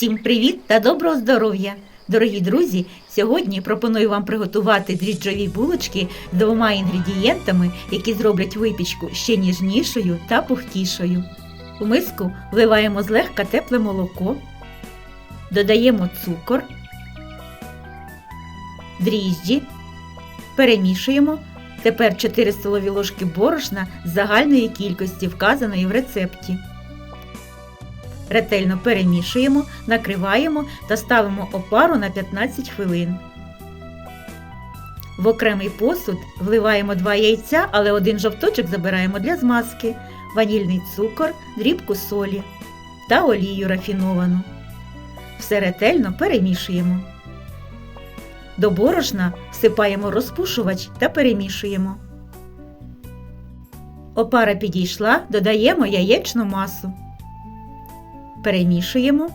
Всім привіт та доброго здоров'я! Дорогі друзі! Сьогодні пропоную вам приготувати дріжджові булочки з двома інгредієнтами, які зроблять випічку ще ніжнішою та пухкішою. У миску вливаємо злегка тепле молоко, додаємо цукор, дріжджі, перемішуємо. Тепер 4 столові ложки борошна з загальної кількості, вказаної в рецепті. Ретельно перемішуємо, накриваємо та ставимо опару на 15 хвилин. В окремий посуд вливаємо 2 яйця, але один жовточок забираємо для змазки, ванільний цукор, дрібку солі та олію рафіновану. Все ретельно перемішуємо. До борошна всипаємо розпушувач та перемішуємо. Опара підійшла, додаємо яєчну масу перемішуємо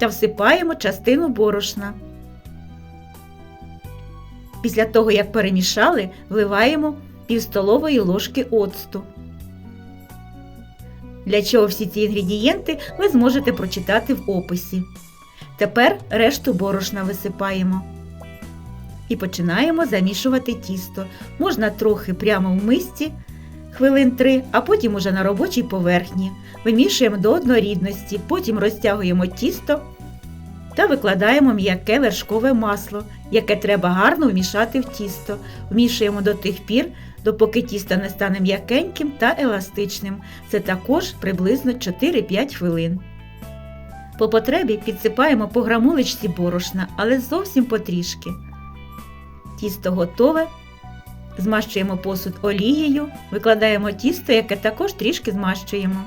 та всипаємо частину борошна. Після того, як перемішали, вливаємо пів столової ложки оцту. Для чого всі ці інгредієнти ви зможете прочитати в описі. Тепер решту борошна висипаємо. І починаємо замішувати тісто. Можна трохи прямо в мисці хвилин 3, а потім уже на робочій поверхні. Вимішуємо до однорідності, потім розтягуємо тісто та викладаємо м'яке вершкове масло, яке треба гарно вмішати в тісто. Вмішуємо до тих пір, допоки тісто не стане м'якеньким та еластичним. Це також приблизно 4-5 хвилин. По потребі підсипаємо по грамулечці борошна, але зовсім потрішки. Тісто готове. Змащуємо посуд олією, викладаємо тісто, яке також трішки змащуємо.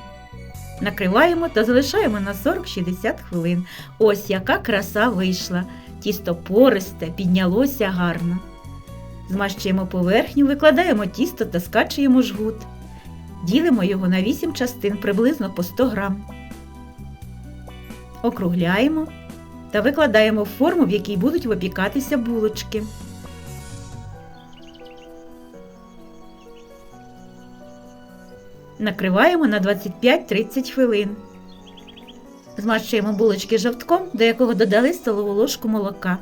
Накриваємо та залишаємо на 40-60 хвилин. Ось яка краса вийшла. Тісто пористе, піднялося гарно. Змащуємо поверхню, викладаємо тісто та скачуємо жгут. Ділимо його на 8 частин приблизно по 100 грам. Округляємо та викладаємо в форму, в якій будуть випікатися булочки. Накриваємо на 25-30 хвилин. Змащуємо булочки жовтком, до якого додали столову ложку молока.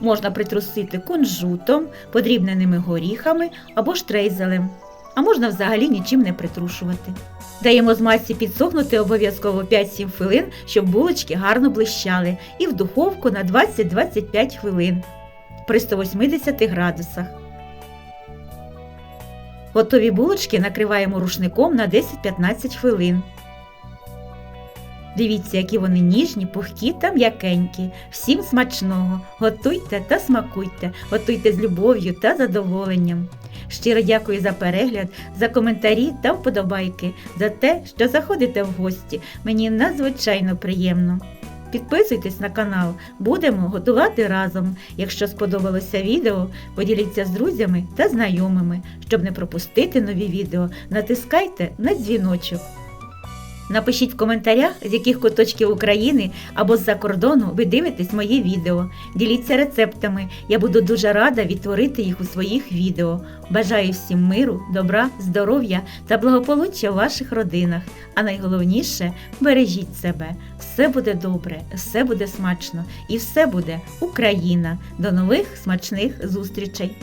Можна притрусити кунжутом, подрібненими горіхами або штрейзелем, а можна взагалі нічим не притрушувати. Даємо змазці підсохнути обов'язково 5-7 хвилин, щоб булочки гарно блищали, і в духовку на 20-25 хвилин при 180 градусах. Готові булочки накриваємо рушником на 10-15 хвилин. Дивіться, які вони ніжні, пухкі та м'якенькі. Всім смачного! Готуйте та смакуйте, готуйте з любов'ю та задоволенням. Щиро дякую за перегляд, за коментарі та вподобайки, за те, що заходите в гості. Мені надзвичайно приємно. Підписуйтесь на канал, будемо готувати разом. Якщо сподобалося відео, поділіться з друзями та знайомими. Щоб не пропустити нові відео, натискайте на дзвіночок. Напишіть в коментарях, з яких куточків України або з-за кордону ви дивитесь мої відео. Діліться рецептами. Я буду дуже рада відтворити їх у своїх відео. Бажаю всім миру, добра, здоров'я та благополуччя в ваших родинах. А найголовніше бережіть себе. Все буде добре, все буде смачно і все буде Україна. До нових смачних зустрічей!